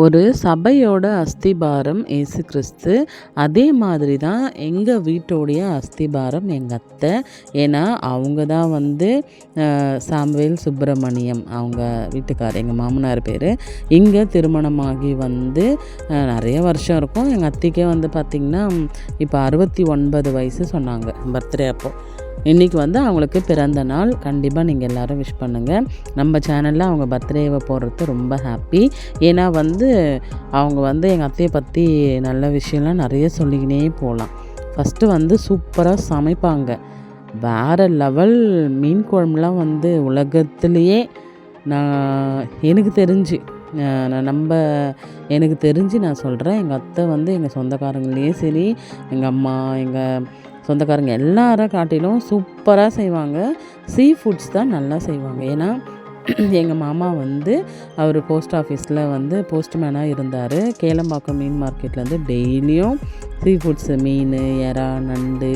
ஒரு சபையோட அஸ்திபாரம் ஏசு கிறிஸ்து அதே மாதிரி தான் எங்கள் வீட்டோடைய அஸ்திபாரம் எங்கள் அத்தை. ஏன்னா அவங்க தான் வந்து சாம்வேல் சுப்பிரமணியம் அவங்க வீட்டுக்கார் எங்கள் மாமனார் பேர். இங்கே திருமணமாகி வந்து நிறைய வருஷம் இருக்கும். எங்கள் அத்தைக்கே வந்து பார்த்திங்கன்னா இப்போ அறுபத்தி ஒன்பது வயசு சொன்னாங்க பர்த்டே அப்போது இன்றைக்கி வந்து அவங்களுக்கு பிறந்த நாள். கண்டிப்பாக நீங்கள் எல்லோரும் விஷ் பண்ணுங்கள் நம்ம சேனலில் அவங்க பர்த்டேவை போடுறது ரொம்ப ஹாப்பி ஏன்னா வந்து அவங்க வந்து எங்கள் அத்தையை பற்றி நல்ல விஷயம்லாம் நிறைய சொல்லிக்கினே போகலாம் ஃபஸ்ட்டு வந்து சூப்பராக சமைப்பாங்க. வேறு லெவல் மீன் குழம்புலாம் வந்து உலகத்துலேயே நான் எனக்கு தெரிஞ்சு நம்ம எனக்கு தெரிஞ்சு நான் சொல்கிறேன் எங்கள் அத்தை வந்து எங்கள் சொந்தக்காரங்களையும் சரி எங்கள் அம்மா எங்கள் சொந்தக்காரங்க எல்லாரை காட்டிலும் சூப்பராக செய்வாங்க. சீ ஃபுட்ஸ் தான் நல்லா செய்வாங்க. ஏன்னா எங்கள் மாமா வந்து அவர் போஸ்ட் ஆஃபீஸில் வந்து போஸ்ட்மேனாக இருந்தார். கேளம்பாக்கம் மீன் மார்க்கெட்லேருந்து டெய்லியும் சீ ஃபுட்ஸு மீன் எறா நண்டு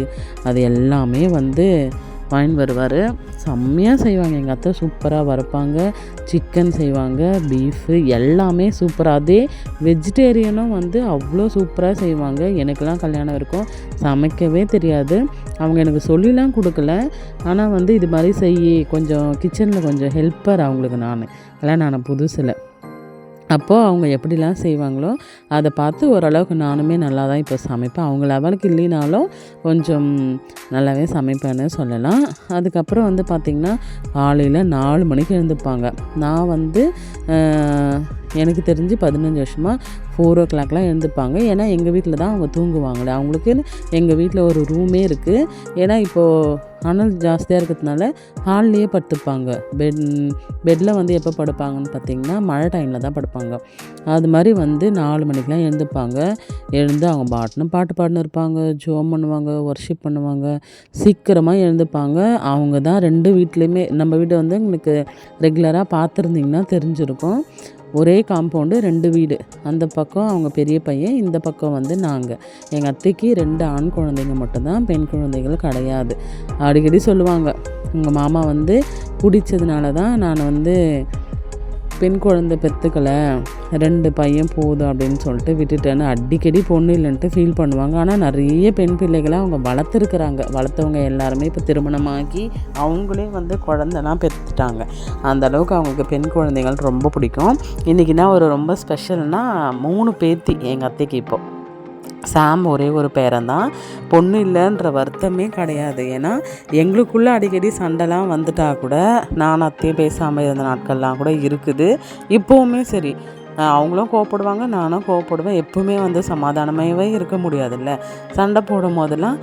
அது எல்லாமே வந்து வாங்கிட்டு வருவார். செம்மையாக செய்வாங்க. எங்கள் அத்தை சூப்பராக வறுப்பாங்க. சிக்கன் செய்வாங்க. பீஃபு எல்லாமே சூப்பராக அதே வெஜிடேரியனும் வந்து அவ்வளோ சூப்பராக செய்வாங்க. எனக்கெல்லாம் கல்யாணம் இருக்கும் சமைக்கவே தெரியாது. அவங்க எனக்கு சொல்லிலாம் கொடுக்கல. ஆனால் வந்து இது மாதிரி செய் கொஞ்சம் கிச்சனில் கொஞ்சம் ஹெல்ப்பர் அவங்களுக்கு நான். கல்யாணம் ஆன புதுசில். அப்போது அவங்க எப்படிலாம் செய்வாங்களோ அதை பார்த்து ஓரளவுக்கு நானுமே நல்லா தான் இப்போ சமைப்பேன். அவங்க லெவலுக்கு இல்லைனாலும் கொஞ்சம் நல்லாவே சமைப்பேன்னு சொல்லலாம். அதுக்கப்புறம் வந்து பார்த்திங்கன்னா காலையில் நாலு மணிக்கு எழுந்துப்பாங்க நான் வந்து எனக்கு தெரிஞ்சு பதினஞ்சு வருஷமாக ஃபோர் ஓ கிளாக்லாம் எழுந்துப்பாங்க ஏன்னா எங்கள் வீட்டில் தான் அவங்க தூங்குவாங்களே. அவங்களுக்கு எங்கள் வீட்டில் ஒரு ரூமே இருக்குது ஏன்னா இப்போது அனல் ஜாஸ்தியாக இருக்கிறதுனால ஹால்லேயே படுத்துப்பாங்க. பெட் பெட்டில் வந்து எப்போ படுப்பாங்கன்னு பார்த்தீங்கன்னா மழை டைமில் தான் படுப்பாங்க. அது மாதிரி வந்து நாலு மணிக்கெலாம் எழுந்துப்பாங்க. எழுந்து அவங்க பாட்டுன்னு பாட்டு பாடினு இருப்பாங்க. ஜோம் பண்ணுவாங்க ஒர்ஷிப் பண்ணுவாங்க. சீக்கிரமாக எழுந்துப்பாங்க. அவங்க தான் ரெண்டு வீட்லேயுமே நம்ம வீட்டை வந்து எங்களுக்கு ரெகுலராக பார்த்துருந்திங்கன்னா தெரிஞ்சிருக்கும். ஒரே காம்பவுண்டு ரெண்டு வீடு. அந்த பக்கம் அவங்க பெரிய பையன் இந்த பக்கம் வந்து நாங்கள் எங்கள் அத்தைக்கு ரெண்டு ஆண் குழந்தைங்க மட்டும்தான் பெண் குழந்தைகள் கிடையாது. அடிக்கடி சொல்லுவாங்க உங்கள் மாமா வந்து குடித்ததுனால தான் நான் வந்து பெண் குழந்தை பெற்றுக்கலை ரெண்டு பையன் போதும் அப்படின்னு சொல்லிட்டு விட்டுட்டேன்னு அடிக்கடி பொண்ணு இல்லைன்ட்டு ஃபீல் பண்ணுவாங்க. ஆனால் நிறைய பெண் பிள்ளைகளை அவங்க வளர்த்துருக்குறாங்க. வளர்த்தவங்க எல்லாருமே இப்போ திருமணமாகி அவங்களே வந்து குழந்தைலாம் பெற்றுட்டாங்க அந்த அளவுக்கு அவங்களுக்கு பெண் குழந்தைகள் ரொம்ப பிடிக்கும். இன்றைக்கினா ஒரு ரொம்ப ஸ்பெஷல்னால் மூணு பேத்தி எங்கள் அத்தைக்கு இப்போது சாம் ஒரே ஒரு பேரன் தான் பொண்ணு இல்லைன்ற வருத்தமே கிடையாது. ஏன்னா எங்களுக்குள்ளே அடிக்கடி சண்டைலாம் வந்துட்டா கூட நான் அத்தையும் பேசாமல் இருந்த நாட்கள்லாம் கூட இருக்குது. இப்போவுமே சரி. அவங்களும் கோவப்படுவாங்க நானும் கோவப்படுவேன். எப்பவுமே வந்து சமாதானமாகவே இருக்க முடியாதுல்ல. சண்டை போடும் போதெல்லாம்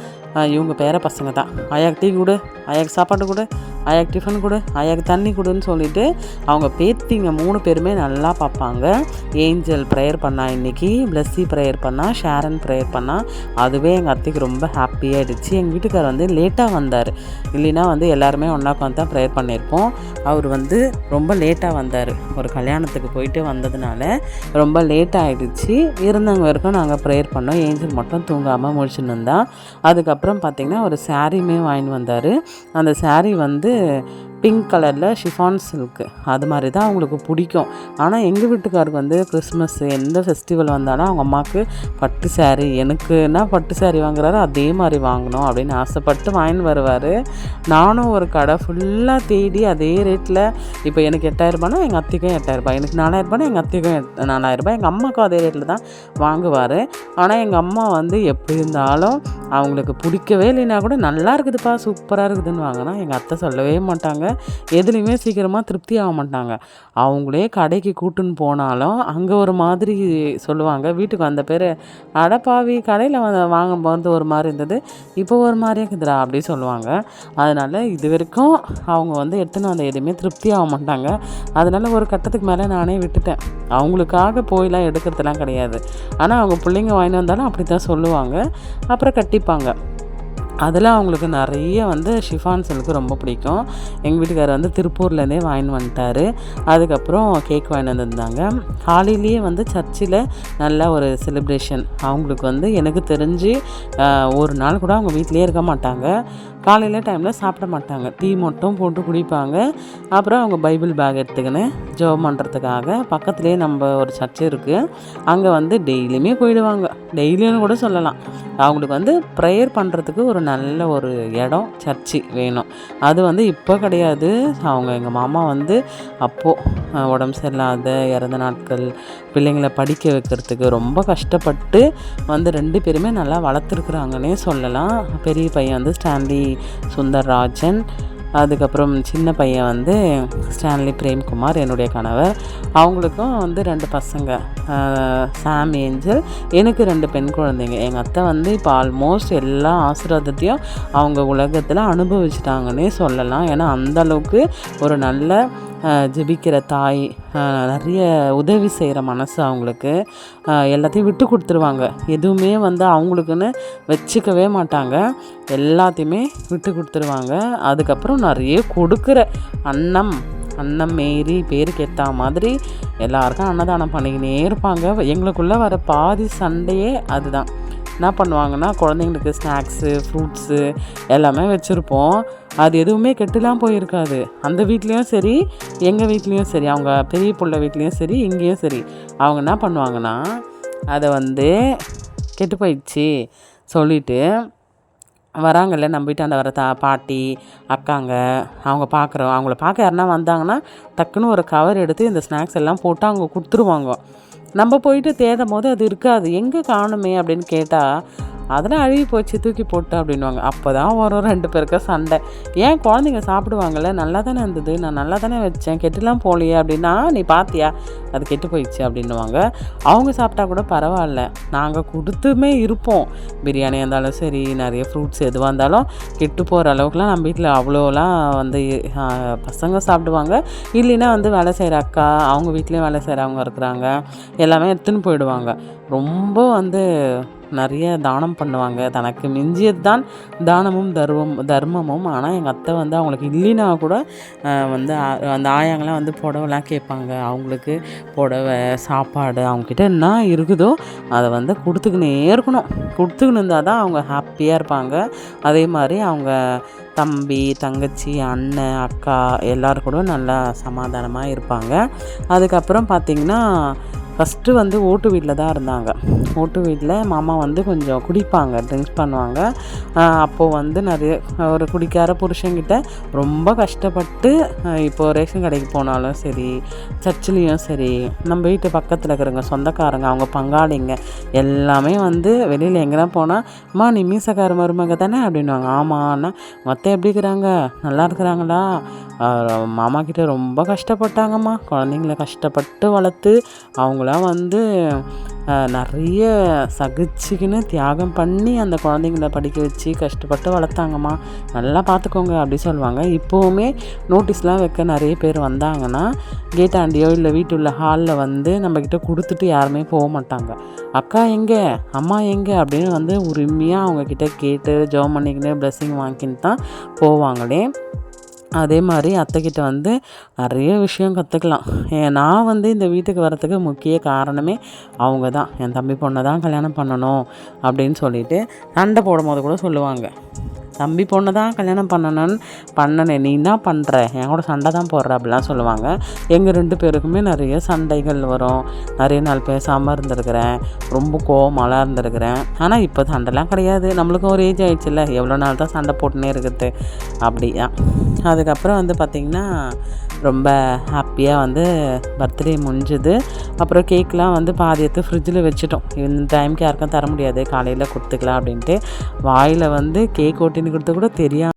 இவங்க பேர பசங்க தான் அயாக்கு டீ கொடு. அயாக்கு சாப்பாடு கொடு. ஆயாக்கு டிஃபன் கொடு ஆயாக்கு தண்ணி கொடுன்னு சொல்லிட்டு அவங்க பேத்திங்க மூணு பேருமே நல்லா பார்ப்பாங்க. ஏஞ்சல் ப்ரேயர் பண்ணா இன்றைக்கி பிளஸ்ஸி ப்ரேயர் பண்ணால் ஷேரன் ப்ரேயர் பண்ணால் அதுவே எங்கள் அத்தைக்கு ரொம்ப ஹாப்பியாகிடுச்சு எங்கள் வீட்டுக்கார் வந்து லேட்டாக வந்தார். இல்லைன்னா வந்து எல்லாருமே ஒன்றா உட்காந்து தான் ப்ரேயர் பண்ணியிருப்போம். அவர் வந்து ரொம்ப லேட்டாக வந்தார். ஒரு கல்யாணத்துக்கு போயிட்டு வந்ததுனால ரொம்ப லேட் ஆகிடுச்சு இருந்தவங்க வரைக்கும் நாங்கள் ப்ரேயர் பண்ணோம். ஏஞ்சல் மட்டும் தூங்காமல் முடிச்சுன்னு இருந்தால் அதுக்கப்புறம் பார்த்திங்கன்னா ஒரு சாரியுமே வாங்கிட்டு வந்தார். அந்த சாரீ வந்து 嗯。பிங்க் கலரில் ஷிஃபான் சில்க்கு அது மாதிரி தான் அவங்களுக்கு பிடிக்கும். ஆனால் எங்கள் வீட்டுக்காருக்கு வந்து கிறிஸ்மஸ் எந்த ஃபெஸ்டிவல் வந்தாலும் அவங்க அம்மாவுக்கு பட்டு சாரீ எனக்குன்னா பட்டு சாரீ வாங்குறாரு அதே மாதிரி வாங்கணும் அப்படின்னு ஆசைப்பட்டு வாங்கின்னு வருவார். நானும் ஒரு கடை ஃபுல்லாக தேடி அதே ரேட்டில் இப்போ எனக்கு எட்டாயிரரூபானா எங்கள் அத்தைக்கும் எட்டாயிரரூபா எனக்கு நாலாயிரரூபானா எங்கள் அத்தைக்கும் நாலாயிரரூபா எங்கள் அம்மாவுக்கும் அதே ரேட்டில் தான் வாங்குவார். ஆனால் எங்கள் அம்மா வந்து எப்படி இருந்தாலும் அவங்களுக்கு பிடிக்கவே இல்லைன்னா கூட நல்லா இருக்குதுப்பா சூப்பராக இருக்குதுன்னு வாங்கினா எங்கள் அத்தை சொல்லவே மாட்டாங்க. எதுலேயுமே சீக்கிரமாக திருப்தி ஆக மாட்டாங்க. அவங்களே கடைக்கு கூட்டுன்னு போனாலும் அங்கே ஒரு மாதிரி சொல்லுவாங்க. வீட்டுக்கு வந்த பேர் அடப்பாவி கடையில் வந்து வாங்கும் ஒரு மாதிரி இருந்தது. இப்போ ஒரு மாதிரியே இருக்குதுடா அப்படி சொல்லுவாங்க. அதனால் இது வரைக்கும் அவங்க வந்து எடுத்துன்னு வந்த எதுவுமே திருப்தி ஆக மாட்டாங்க. அதனால் ஒரு கட்டத்துக்கு மேலே நானே விட்டுட்டேன். அவங்களுக்காக போயெலாம் எடுக்கிறதுலாம் கிடையாது. ஆனால் அவங்க பிள்ளைங்க வாங்கிட்டு வந்தாலும் அப்படி தான் சொல்லுவாங்க. அப்புறம் கட்டிப்பாங்க. அதில் அவங்களுக்கு நிறைய வந்து ஷிஃபான் சில்க்கு ரொம்ப பிடிக்கும். எங்கள் வீட்டுக்காரர் வந்து திருப்பூர்லேருந்தே வாங்கின்னு வந்துட்டார். அதுக்கப்புறம் கேக் வாங்கிட்டு வந்திருந்தாங்க. காலையிலேயே வந்து சர்ச்சில் நல்ல ஒரு செலிப்ரேஷன் அவங்களுக்கு வந்து எனக்கு தெரிஞ்சு ஒரு நாள் கூட அவங்க வீட்லேயே இருக்க மாட்டாங்க. காலையில் டைமில் சாப்பிட மாட்டாங்க. டீ மட்டும் போட்டு குடிப்பாங்க. அப்புறம் அவங்க பைபிள் பேக் எடுத்துக்கின்னு ஜெபம் பண்ணுறதுக்காக பக்கத்துலேயே நம்ம ஒரு சர்ச் இருக்குது அங்கே வந்து டெய்லியுமே போயிடுவாங்க. டெய்லியும் கூட சொல்லலாம். அவங்களுக்கு வந்து ப்ரேயர் பண்ணுறதுக்கு ஒரு நல்ல ஒரு இடம் சர்ச்சு வேணும். அது வந்து இப்போ கிடையாது. அவங்க எங்கள் மாமா வந்து அப்போது உடம்பு சரியில்லாத இறந்த நாட்கள் பிள்ளைங்களை படிக்க வைக்கிறதுக்கு ரொம்ப கஷ்டப்பட்டு வந்து ரெண்டு பேருமே நல்லா வளர்த்துருக்குறாங்கன்னே சொல்லலாம். பெரிய பையன் வந்து ஸ்டான்லி சுந்தர்ராஜன். அதுக்கப்புறம் சின்ன பையன் வந்து ஸ்டான்லி பிரேம்குமார் என்னுடைய கணவர். அவங்களுக்கும் வந்து ரெண்டு பசங்க. Sam Angel. எனக்கு ரெண்டு பெண் குழந்தைங்க. எங்கள் அத்தை வந்து இப்போ ஆல்மோஸ்ட் எல்லா ஆசீர்வாதத்தையும் அவங்க உலகத்தில் அனுபவிச்சிட்டாங்கன்னே சொல்லலாம். ஏன்னா அந்த அளவுக்கு ஒரு நல்ல ஜெபிக்கிற தாய் நிறைய உதவி செய்கிற மனசு அவங்களுக்கு. எல்லாத்தையும் விட்டு கொடுத்துருவாங்க. எதுவுமே வந்து அவங்களுக்குன்னு வச்சுக்கவே மாட்டாங்க. எல்லாத்தையுமே விட்டு கொடுத்துருவாங்க. அதுக்கப்புறம் நிறைய கொடுக்குற அன்னம் அன்னம் மேரி பேருக்கு ஏற்ற மாதிரி எல்லாருக்கும் அன்னதானம் பண்ணிக்கினே இருப்பாங்க. எங்களுக்குள்ளே வர பாதி சண்டையே அதுதான். என்ன பண்ணுவாங்கன்னா குழந்தைங்களுக்கு ஸ்நாக்ஸு ஃப்ரூட்ஸு எல்லாமே வச்சுருப்போம். அது எதுவுமே கெட்டுலாம் போயிருக்காது. அந்த வீட்லேயும் சரி எங்கள் வீட்லேயும் சரி அவங்க பெரிய பிள்ளை வீட்லேயும் சரி இங்கேயும் சரி. அவங்க என்ன பண்ணுவாங்கன்னா அதை வந்து கெட்டு போயிடுச்சு சொல்லிட்டு வராங்கல்ல நம்ம வீட்டாண்ட வர தா பாட்டி அக்காங்க அவங்க பார்க்குறோம் அவங்கள பார்க்க யாருன்னா வந்தாங்கன்னா டக்குன்னு ஒரு கவர் எடுத்து இந்த ஸ்நாக்ஸ் எல்லாம் போட்டு அவங்க கொடுத்துருவாங்க. நம்ம போயிட்டு தேடும் போது அது இருக்காது. எங்கே காணுமே அப்படின்னு கேட்டால் அதெல்லாம் அழுகி போச்சு தூக்கி போட்டு அப்படின்வாங்க அப்போ தான் வரும் ரெண்டு பேருக்கு சண்டை. ஏன் குழந்தைங்க சாப்பிடுவாங்கள்ல நல்லா தானே இருந்தது. நான் நல்லா தானே வச்சேன். கெட்டுலாம் போகலையே அப்படின்னா நீ பார்த்தியா அது கெட்டு போயிடுச்சு அப்படின்னுவாங்க. அவங்க சாப்பிட்டா கூட பரவாயில்ல. நாங்கள் கொடுத்துமே இருப்போம். பிரியாணியாக இருந்தாலும் சரி நிறைய ஃப்ரூட்ஸ் எதுவாக இருந்தாலும் கெட்டு போகிற அளவுக்குலாம் நம்ம வீட்டில் அவ்வளோலாம் வந்து பசங்க சாப்பிடுவாங்க. இல்லைன்னா வந்து வேலை செய்கிற அக்கா அவங்க வீட்லேயும் வேலை செய்கிறவங்க இருக்கிறாங்க. எல்லாமே எடுத்துன்னு போயிடுவாங்க. ரொம்ப வந்து நிறைய தானம் பண்ணுவாங்க. தனக்கு மிஞ்சியது தான் தானமும் தர்மம் தர்மமும். ஆனால் எங்கள் அத்தை வந்து அவங்களுக்கு இல்லைன்னா கூட வந்து அந்த ஆயாங்களாம் வந்து புடவைலாம் கேட்பாங்க. அவங்களுக்கு புடவை சாப்பாடு அவங்கக்கிட்ட என்ன இருக்குதோ அதை வந்து கொடுத்துக்கினே இருக்கணும். கொடுத்துக்கின்னு இருந்தால் தான் அவங்க ஹாப்பியாக இருப்பாங்க. அதே மாதிரி அவங்க தம்பி தங்கச்சி அண்ணன் அக்கா எல்லோரும் கூட நல்லா சமாதானமாக இருப்பாங்க. அதுக்கப்புறம் பார்த்திங்கன்னா ஃபஸ்ட்டு வந்து ஓட்டு வீட்டில் தான் இருந்தாங்க. ஓட்டு வீட்டில் மாமா வந்து கொஞ்சம் குடிப்பாங்க ட்ரிங்க்ஸ் பண்ணுவாங்க. அப்போது வந்து நிறைய ஒரு குடிக்கார புருஷங்கிட்ட ரொம்ப கஷ்டப்பட்டு இப்போது இப்போ ரேஷன் கடைக்கு போனாலும் சரி சர்ச்சிலையும் சரி நம்ம வீட்டு பக்கத்தில் இருக்கிறவங்க சொந்தக்காரங்க அவங்க பங்காளிங்க எல்லாமே வந்து வெளியில் எங்கேனா போனால் அம்மா நீ மீசக்கார மருமக தானே? அப்படின்வாங்க ஆமாண்ணா மற்ற எப்படி இருக்கிறாங்க? நல்லா இருக்கிறாங்களா? மாமா கிட்ட ரொம்ப கஷ்டப்பட்டாங்கம்மா. குழந்தைங்கள கஷ்டப்பட்டு வளர்த்து அவங்க அவங்களாம் வந்து நிறைய சகிச்சுக்கின்னு தியாகம் பண்ணி அந்த குழந்தைங்கள படிக்க வச்சு கஷ்டப்பட்டு வளர்த்தாங்கம்மா. நல்லா பார்த்துக்கோங்க அப்படி சொல்லுவாங்க. இப்போவுமே நோட்டீஸ்லாம் வைக்க நிறைய பேர் வந்தாங்கன்னா கேட்டாண்டியோ இல்லை வீட்டுள்ள ஹாலில் வந்து நம்மக்கிட்ட கொடுத்துட்டு யாருமே போக மாட்டாங்க. அக்கா எங்கே? அம்மா எங்கே? அப்படின்னு வந்து உரிமையாக அவங்கக்கிட்ட கேட்டு ஜெபம் பண்ணிக்கின்னு ப்ளெஸ்ஸிங் வாங்கின்னு தான் போவாங்களே. அதே மாதிரி அத்தைக்கிட்ட வந்து நிறைய விஷயம் கற்றுக்கலாம் நான் வந்து இந்த வீட்டுக்கு வரத்துக்கு முக்கிய காரணமே அவங்க தான் என் தம்பி பொண்ணை தான் கல்யாணம் பண்ணணும் அப்படின்னு சொல்லிட்டு சண்டை போடும் போது கூட சொல்லுவாங்க. தம்பி பொண்ணு தான் கல்யாணம் பண்ணணும்னு பண்ணனே. நீ என்ன பண்ணுற என் கூட சண்டை தான் போடுற அப்படிலாம் சொல்லுவாங்க. எங்கள் ரெண்டு பேருக்குமே நிறைய சண்டைகள் வரும். நிறைய நாள் பேசாமல் இருந்திருக்கிறேன். ரொம்ப கோவமாலாம் இருந்திருக்கிறேன். ஆனால் இப்போ சண்டைலாம் கிடையாது. நம்மளுக்கும் ஒரு ஏஜ் ஆயிடுச்சுல்ல. எவ்வளோ நாள் தான் சண்டை போட்டுனே இருக்குது. அப்படியா. அதுக்கப்புறம் வந்து பார்த்திங்கன்னா ரொம்ப ஹாப்பியாக வந்து பர்த்டே முடிஞ்சுது. அப்புறம் கேக்லாம் வந்து பாதி எடுத்து ஃப்ரிட்ஜில் வச்சுட்டோம். இந்த டைமுக்கு யாருக்கும் தர முடியாது. காலையில் கொடுத்துக்கலாம் அப்படின்ட்டு வாயில் வந்து கேக் ஓட்டி கொடுத்து கூட தெரியாம